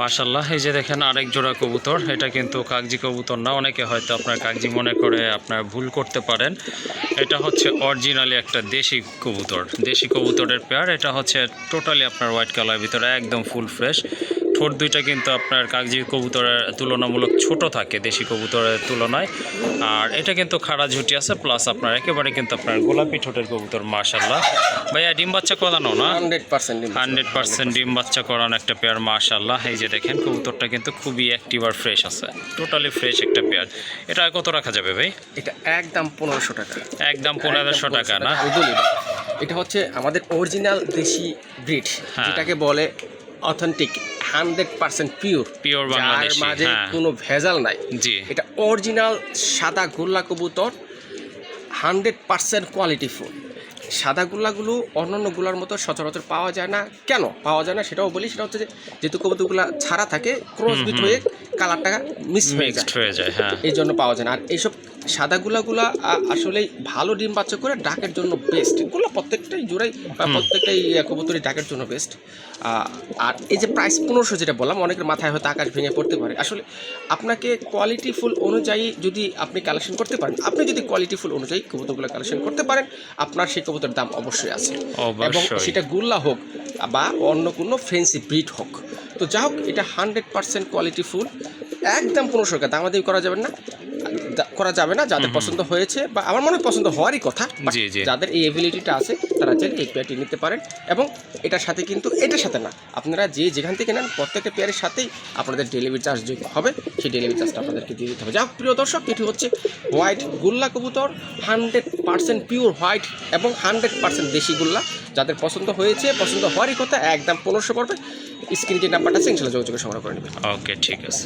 মাশাল্লাহ এই যে দেখেন আরেক জোড়া কবুতর, এটা কিন্তু কাগজি কবুতর না, অনেকে হয়তো আপনার কাগজি মনে করে আপনার ভুল করতে পারেন। এটা হচ্ছে অরিজিনালি একটা দেশি কবুতর, দেশি কবুতরের পেয়ার এটা হচ্ছে টোটালি আপনার হোয়াইট কালার ভিতরে, একদম ফুল ফ্রেশ ঠোঁট দুইটা কিন্তু আপনার কাগজি কবুতরের তুলনামূলক ছোট থাকে দেশি কবুতরের তুলনায়। আর এটা কিন্তু খাড়া ঝুটি আছে প্লাস আপনার একেবারে কিন্তু আপনার গোলাপি ঠোঁটের কবুতর মাশাল্লাহ ভাইয়া ডিম বাচ্চা করানো না? হান্ড্রেড পার্সেন্ট হান্ড্রেড পার্সেন্ট ডিম বাচ্চা করানো একটা পেয়ার মাশাল্লাহ এই যে দেখেন কবুতরটা কিন্তু খুবই অ্যাক্টিভ আর ফ্রেশ আছে। টোটালি ফ্রেশ একটা পেয়ার এটা কত রাখা যাবে ভাই? এটা একদম পনেরোশো টাকা। একদম পনেরোশো টাকা না। এটা হচ্ছে আমাদের অরিজিনাল দেশি ব্রিড হ্যাঁ। যেটাকে বলে authentic hundred percent pure pure যার মাঝে হ্যাঁ। কোনো ভেজাল নাই। জি। এটা অরিজিনাল সাদা গোল্লা কবুতর হান্ড্রেড পার্সেন্ট কোয়ালিটি ফুল। সাদা গোল্লাগুলো অন্যান্যগুলার মতো সচরাচর পাওয়া যায় না। কেন? পাওয়া যায় না সেটাও বলি। সেটা হচ্ছে যে যেহেতু কবুতরগুলা ছাড়া থাকে ক্রস বিট হয়ে কালারটা মিস হয়ে যায়। হয়ে যায় হ্যাঁ। এই জন্য পাওয়া যায় না। আর এইসব সাদা গুলাগুলা আসলে ভালো ডিম বাচ্চা করে ডাকের জন্য বেস্ট এগুলো প্রত্যেকটাই জোড়াই বা প্রত্যেকটাই আহ, কবুতরই ডাকের জন্য বেস্ট আর এই যে প্রাইস পনেরোশো যেটা বললাম অনেকের মাথায় হয়তো আকাশ ভেঙে পড়তে পারে। আসলে আপনাকে কোয়ালিটি ফুল অনুযায়ী যদি আপনি কালেকশন করতে পারেন আপনি যদি কোয়ালিটি ফুল অনুযায়ী কবুতরগুলো কালেকশন করতে পারেন আপনার সেই কবুতরের দাম অবশ্যই আছে। এবং সেটা গুল্লা হোক বা অন্য কোনো ফেন্সি ব্রিড হোক। তো যা হোক এটা হান্ড্রেড পার্সেন্ট কোয়ালিটি ফুল একদম পনেরোশো তা দামাদামি করা যাবে না। করা যাবে না যাদের পছন্দ হয়েছে বা আমার মনে হয় পছন্দ হওয়ারই কথা। যাদের এই এবিলিটিটা আছে তারা চাইলে এই পেয়ারটি নিতে পারেন। এবং এটার সাথে কিন্তু এটার সাথে না আপনারা যে যেখান থেকে নেন প্রত্যেকটা পেয়ারের সাথেই আপনাদের ডেলিভারি চার্জ যোগ হবে সেই ডেলিভারি চার্জটা আপনাদেরকে দিয়ে দিতে হবে। যাক প্রিয় দর্শক এটি হচ্ছে হোয়াইট গুল্লা কবুতর হান্ড্রেড পার্সেন্ট পিওর হোয়াইট এবং হান্ড্রেড পার্সেন্ট দেশি গুল্লা। যাদের পছন্দ হয়েছে পছন্দ হওয়ারই কথা একদম পনেরোশো পড়বে স্ক্রিন যে নাম্বারটা আছে ইনশাল্লাহ যোগাযোগে সংগ্রহ করে নেবেন। ওকে ঠিক আছে।